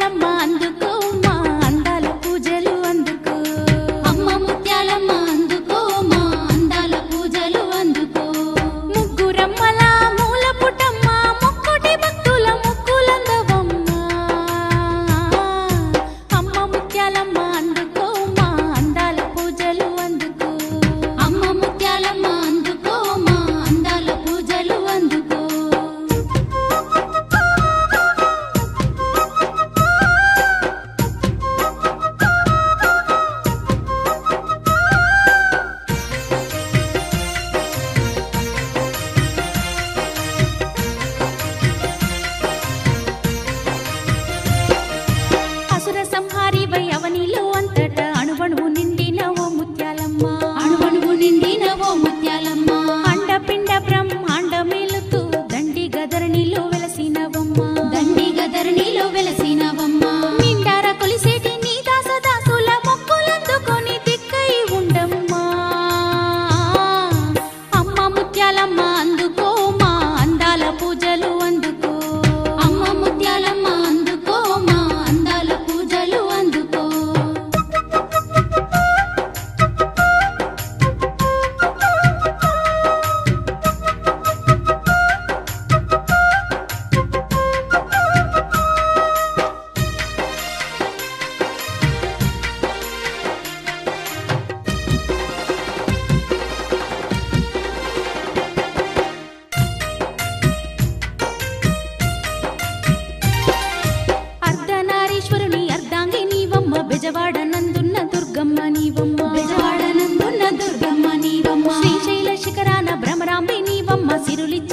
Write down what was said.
காலமாந்து బెజవాడనందున్న దుర్గమ్మ నీవమ్మ. బెజవాడనందున్న దుర్గమ్మ నీవమ్మ. శ్రీశైల శిఖరాన భ్రమరాంబి నీవమ్మ. సిరులి